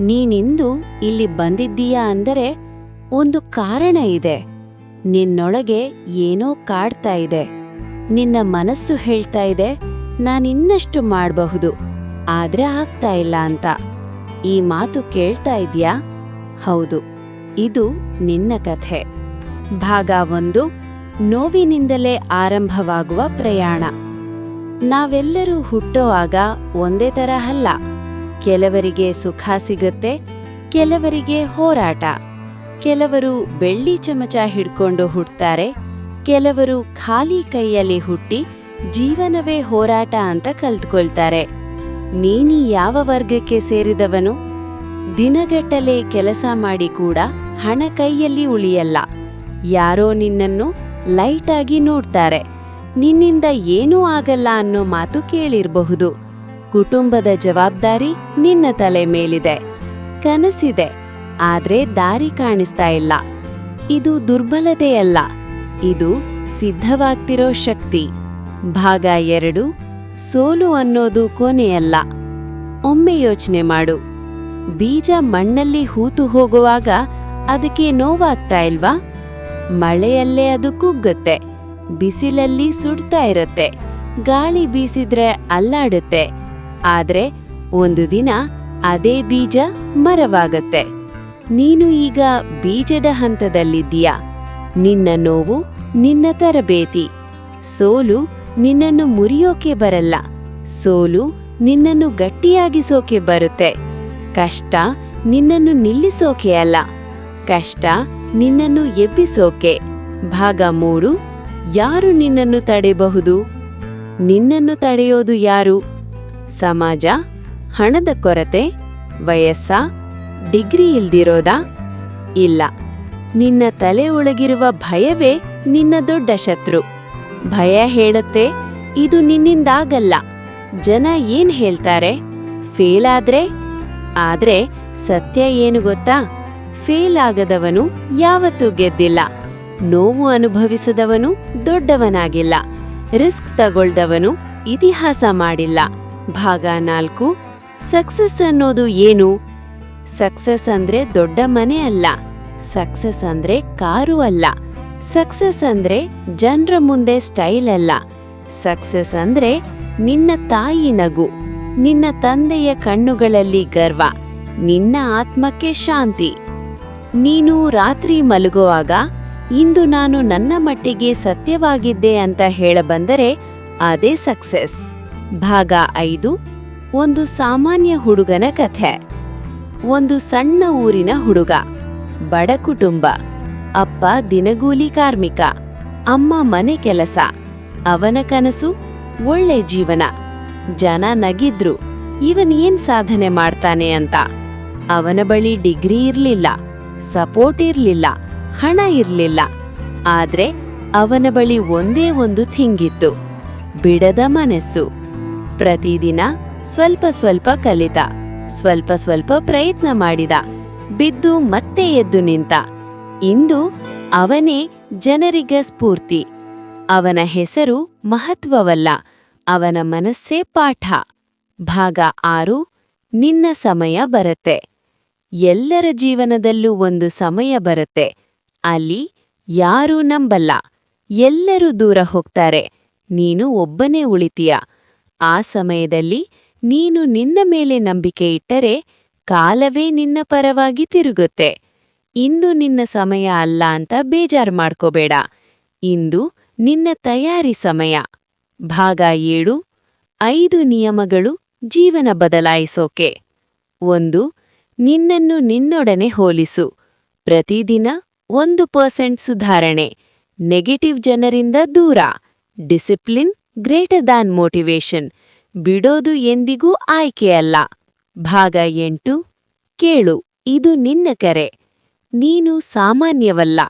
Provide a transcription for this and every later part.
ನೀನಿಂದು ಇಲ್ಲಿ ಬಂದಿದ್ದೀಯಾ ಅಂದರೆ ಒಂದು ಕಾರಣ ಇದೆ. ನಿನ್ನೊಳಗೆ ಏನೋ ಕಾಡ್ತಾ ಇದೆ. ನಿನ್ನ ಮನಸ್ಸು ಹೇಳ್ತಾ ಇದೆ ನಾನಿನ್ನಷ್ಟು ಮಾಡಬಹುದು. ಆದ್ರೆ ಆಗ್ತಾ ಇಲ್ಲ ಅಂತ. ಈ ಮಾತು ಕೇಳ್ತಾ ಇದ್ಯಾ? ಹೌದು, ಇದು ನಿನ್ನ ಕಥೆ. ಭಾಗ ಒಂದು, ನೋವಿನಿಂದಲೇ ಆರಂಭವಾಗುವ ಪ್ರಯಾಣ. ನಾವೆಲ್ಲರೂ ಹುಟ್ಟೋವಾಗ ಒಂದೇ ತರಹಲ್ಲ. ಕೆಲವರಿಗೆ ಸುಖ ಸಿಗುತ್ತೆ, ಕೆಲವರಿಗೆ ಹೋರಾಟ. ಕೆಲವರು ಬೆಳ್ಳಿ ಚಮಚ ಹಿಡ್ಕೊಂಡು ಹುಟ್ತಾರೆ, ಕೆಲವರು ಖಾಲಿ ಕೈಯಲ್ಲಿ ಹುಟ್ಟಿ ಜೀವನವೇ ಹೋರಾಟ ಅಂತ ಕಲ್ತ್ಕೊಳ್ತಾರೆ. ನೀನು ಯಾವ ವರ್ಗಕ್ಕೆ ಸೇರಿದವನು? ದಿನಗಟ್ಟಲೆ ಕೆಲಸ ಮಾಡಿ ಕೂಡ ಹಣ ಕೈಯಲ್ಲಿ ಉಳಿಯಲ್ಲ. ಯಾರೋ ನಿನ್ನನ್ನು ಲೈಟಾಗಿ ನೋಡ್ತಾರೆ. ನಿನ್ನಿಂದ ಏನೂ ಆಗಲ್ಲ ಅನ್ನೋ ಮಾತು ಕೇಳಿರಬಹುದು. ಕುಟುಂಬದ ಜವಾಬ್ದಾರಿ ನಿನ್ನ ತಲೆ ಮೇಲಿದೆ. ಕನಸಿದೆ, ಆದ್ರೆ ದಾರಿ ಕಾಣಿಸ್ತಾ ಇಲ್ಲ. ಇದು ದುರ್ಬಲತೆಯಲ್ಲ, ಇದು ಸಿದ್ಧವಾಗ್ತಿರೋ ಶಕ್ತಿ. ಭಾಗ ಎರಡು, ಸೋಲು ಅನ್ನೋದು ಕೊನೆಯಲ್ಲ. ಒಮ್ಮೆ ಯೋಚನೆ ಮಾಡು. ಬೀಜ ಮಣ್ಣಲ್ಲಿ ಹೂತು ಹೋಗುವಾಗ ಅದಕ್ಕೆ ನೋವಾಗ್ತಾ ಇಲ್ವಾ? ಮಳೆಯಲ್ಲೇ ಅದು ಕುಗ್ಗುತ್ತೆ, ಬಿಸಿಲಲ್ಲಿ ಸುಡ್ತಾ ಇರತ್ತೆ. ಗಾಳಿ ಬೀಸಿದ್ರೆ ಅಲ್ಲಾಡುತ್ತೆ. ಆದ್ರೆ ಒಂದು ದಿನ ಅದೇ ಬೀಜ ಮರವಾಗತ್ತೆ. ನೀನು ಈಗ ಬೀಜದ ಹಂತದಲ್ಲಿದ್ದೀಯ? ನಿನ್ನ ನೋವು ನಿನ್ನ ತರಬೇತಿ. ಸೋಲು ನಿನ್ನನ್ನು ಮುರಿಯೋಕೆ ಬರಲ್ಲ. ಸೋಲು ನಿನ್ನನ್ನು ಗಟ್ಟಿಯಾಗಿಸೋಕೆ ಬರುತ್ತೆ. ಕಷ್ಟ ನಿನ್ನನ್ನು ನಿಲ್ಲಿಸೋಕೆ ಅಲ್ಲ. ಕಷ್ಟ ನಿನ್ನನ್ನು ಎಬ್ಬಿಸೋಕೆ. ಭಾಗ ಮೂರು, ಯಾರು ನಿನ್ನನ್ನು ತಡೆಯಬಹುದು ನಿನ್ನನ್ನು ತಡೆಯೋದು ಯಾರು? ಸಮಾಜ, ಹಣದ ಕೊರತೆ, ವಯಸ್ಸ, ಡಿಗ್ರಿ ಇಲ್ದಿರೋದ? ಇಲ್ಲ. ನಿನ್ನ ತಲೆ ಒಳಗಿರುವ ಭಯವೇ ನಿನ್ನ ದೊಡ್ಡ ಶತ್ರು. ಭಯ ಹೇಳುತ್ತೆ, ಇದು ನಿನ್ನಿಂದಾಗಲ್ಲ. ಜನ ಏನ್ ಹೇಳ್ತಾರೆ? ಫೇಲ್ ಆದ್ರೆ? ಆದ್ರೆ ಸತ್ಯ ಏನು ಗೊತ್ತಾ? ಫೇಲ್ ಆಗದವನು ಯಾವತ್ತೂ ಗೆದ್ದಿಲ್ಲ. ನೋವು ಅನುಭವಿಸದವನು ದೊಡ್ಡವನಾಗಿಲ್ಲ. ರಿಸ್ಕ್ ತಗೊಳ್ದವನು ಇತಿಹಾಸ ಮಾಡಿಲ್ಲ. ಭಾಗ ನಾಲ್ಕು. ಸಕ್ಸಸ್ ಅನ್ನೋದು ಏನು? ಸಕ್ಸಸ್ ಅಂದ್ರೆ ದೊಡ್ಡ ಮನೆ ಅಲ್ಲ. ಸಕ್ಸಸ್ ಅಂದ್ರೆ ಕಾರು ಅಲ್ಲ. ಸಕ್ಸಸ್ ಅಂದ್ರೆ ಜನರ ಮುಂದೆ ಸ್ಟೈಲ್ ಅಲ್ಲ. ಸಕ್ಸಸ್ ಅಂದ್ರೆ ನಿನ್ನ ತಾಯಿ ನಗು. ನಿನ್ನ ತಂದೆಯ ಕಣ್ಣುಗಳಲ್ಲಿ ಗರ್ವ. ನಿನ್ನ ಆತ್ಮಕ್ಕೆ ಶಾಂತಿ. ನೀನು ರಾತ್ರಿ ಮಲಗುವಾಗ, ಇಂದು ನಾನು ನನ್ನ ಮಟ್ಟಿಗೆ ಸತ್ಯವಾಗಿದ್ದೆ ಅಂತ ಹೇಳಬಂದರೆ ಅದೇ ಸಕ್ಸೆಸ್. ಭಾಗ ಐದು, ಒಂದು ಸಾಮಾನ್ಯ ಹುಡುಗನ ಕಥೆ. ಒಂದು ಸಣ್ಣ ಊರಿನ ಹುಡುಗ, ಬಡ ಕುಟುಂಬ, ಅಪ್ಪ ದಿನಗೂಲಿ ಕಾರ್ಮಿಕ, ಅಮ್ಮ ಮನೆ ಕೆಲಸ, ಅವನ ಕನಸು, ಒಳ್ಳೆ ಜೀವನ, ಜನ ನಗಿದ್ರು, ಇವನ್ ಏನ್ ಸಾಧನೆ ಮಾಡ್ತಾನೆ ಅಂತ? ಅವನ ಬಳಿ ಡಿಗ್ರಿ ಇರ್ಲಿಲ್ಲ, ಸಪೋರ್ಟ್ ಇರ್ಲಿಲ್ಲ, ಹಣ ಇರ್ಲಿಲ್ಲ, ಆದ್ರೆ ಅವನ ಬಳಿ ಒಂದೇ ಒಂದು ಥಿಂಗಿತ್ತು ಬಿಡದ ಮನಸ್ಸು. ಪ್ರತಿದಿನ ಸ್ವಲ್ಪ ಸ್ವಲ್ಪ ಕಲಿತ, ಸ್ವಲ್ಪ ಸ್ವಲ್ಪ ಪ್ರಯತ್ನ ಮಾಡಿದ, ಬಿದ್ದು ಮತ್ತೆ ಎದ್ದು ನಿಂತ. ಇಂದು ಅವನೇ ಜನರಿಗ ಸ್ಫೂರ್ತಿ. ಅವನ ಹೆಸರು ಮಹತ್ವವಲ್ಲ, ಅವನ ಮನಸ್ಸೇ ಪಾಠ. ಭಾಗ ಆರು, ನಿನ್ನ ಸಮಯ ಬರತ್ತೆ. ಎಲ್ಲರ ಜೀವನದಲ್ಲೂ ಒಂದು ಸಮಯ ಬರುತ್ತೆ. ಅಲ್ಲಿ ಯಾರೂ ನಂಬಲ್ಲ. ಎಲ್ಲರೂ ದೂರ ಹೋಗ್ತಾರೆ. ನೀನು ಒಬ್ಬನೇ ಉಳಿತೀಯ. ಆ ಸಮಯದಲ್ಲಿ ನೀನು ನಿನ್ನ ಮೇಲೆ ನಂಬಿಕೆ ಇಟ್ಟರೆ ಕಾಲವೇ ನಿನ್ನ ಪರವಾಗಿ ತಿರುಗುತ್ತೆ. ಇಂದು ನಿನ್ನ ಸಮಯ ಅಲ್ಲ ಅಂತ ಬೇಜಾರು ಮಾಡ್ಕೋಬೇಡ. ಇಂದು ನಿನ್ನ ತಯಾರಿ ಸಮಯ. ಭಾಗ ಏಳು, ಐದು ನಿಯಮಗಳು ಜೀವನ ಬದಲಾಯಿಸೋಕೆ. ಒಂದು, ನಿನ್ನನ್ನು ನಿನ್ನೊಡನೆ ಹೋಲಿಸು. ಪ್ರತಿದಿನ ಒಂದು ಪರ್ಸೆಂಟ್ ಸುಧಾರಣೆ. ನೆಗೆಟಿವ್ ಜನರಿಂದ ದೂರ. ಡಿಸಿಪ್ಲಿನ್ ಗ್ರೇಟರ್ ದ್ಯಾನ್ ಮೋಟಿವೇಶನ್ ಬಿಡೋದು ಎಂದಿಗೂ ಆಯ್ಕೆಯಲ್ಲ. ಭಾಗ ಎಂಟು, ಕೇಳು, ಇದು ನಿನ್ನ ಕರೆ. ನೀನು ಸಾಮಾನ್ಯವಲ್ಲ.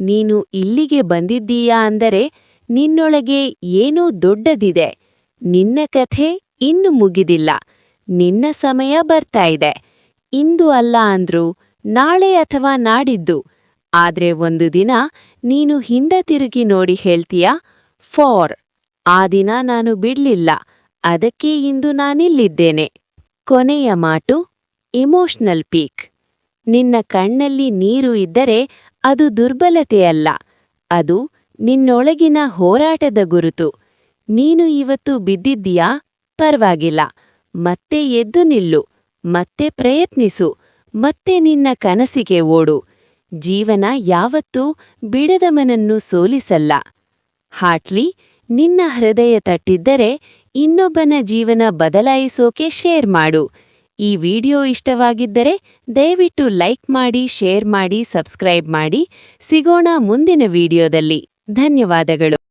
ನೀನು ಇಲ್ಲಿಗೆ ಬಂದಿದ್ದೀಯಾ ಅಂದರೆ ನಿನ್ನೊಳಗೆ ಏನೋ ದೊಡ್ಡದಿದೆ. ನಿನ್ನ ಕಥೆ ಇನ್ನು ಮುಗಿದಿಲ್ಲ. ನಿನ್ನ ಸಮಯ ಬರ್ತಾ ಇದೆ. ಇಂದು ಅಲ್ಲ ಅಂದ್ರೂ, ನಾಳೆ ಅಥವಾ ನಾಡಿದ್ದು. ಆದ್ರೆ ಒಂದು ದಿನ ನೀನು ಹಿಂದ ತಿರುಗಿ ನೋಡಿ ಹೇಳ್ತೀಯಾ? ಫಾರ್. ಆ ದಿನ ನಾನು ಬಿಡ್ಲಿಲ್ಲ. ಅದಕ್ಕೆ ಇಂದು ನಾನಿಲ್ಲಿದ್ದೇನೆ. ಕೊನೆಯ ಮಾಟು ಇಮೋಷನಲ್ ಪೀಕ್. ನಿನ್ನ ಕಣ್ಣಲ್ಲಿ ನೀರು ಇದ್ದರೆ ಅದು ದುರ್ಬಲತೆಯಲ್ಲ. ಅದು ನಿನ್ನೊಳಗಿನ ಹೋರಾಟದ ಗುರುತು. ನೀನು ಇವತ್ತು ಬಿದ್ದಿದ್ದೀಯಾ? ಪರವಾಗಿಲ್ಲ. ಮತ್ತೆ ಎದ್ದು ನಿಲ್ಲು. ಮತ್ತೆ ಪ್ರಯತ್ನಿಸು. ಮತ್ತೆ ನಿನ್ನ ಕನಸಿಗೆ ಓಡು. ಜೀವನ ಯಾವತ್ತೂ ಬಿಡದಮನನ್ನು ಸೋಲಿಸಲ್ಲ. ಹಾಟ್ಲಿ ನಿನ್ನ ಹೃದಯ ತಟ್ಟಿದ್ದರೆ ಇನ್ನೊಬ್ಬನ ಜೀವನ ಬದಲಾಯಿಸೋಕೆ ಶೇರ್ ಮಾಡು. ಈ ವಿಡಿಯೋ ಇಷ್ಟವಾಗಿದ್ದರೆ ದಯವಿಟ್ಟು ಲೈಕ್ ಮಾಡಿ, ಶೇರ್ ಮಾಡಿ, ಸಬ್ಸ್ಕ್ರೈಬ್ ಮಾಡಿ. ಸಿಗೋಣ ಮುಂದಿನ ವಿಡಿಯೋದಲ್ಲಿ. ಧನ್ಯವಾದಗಳು.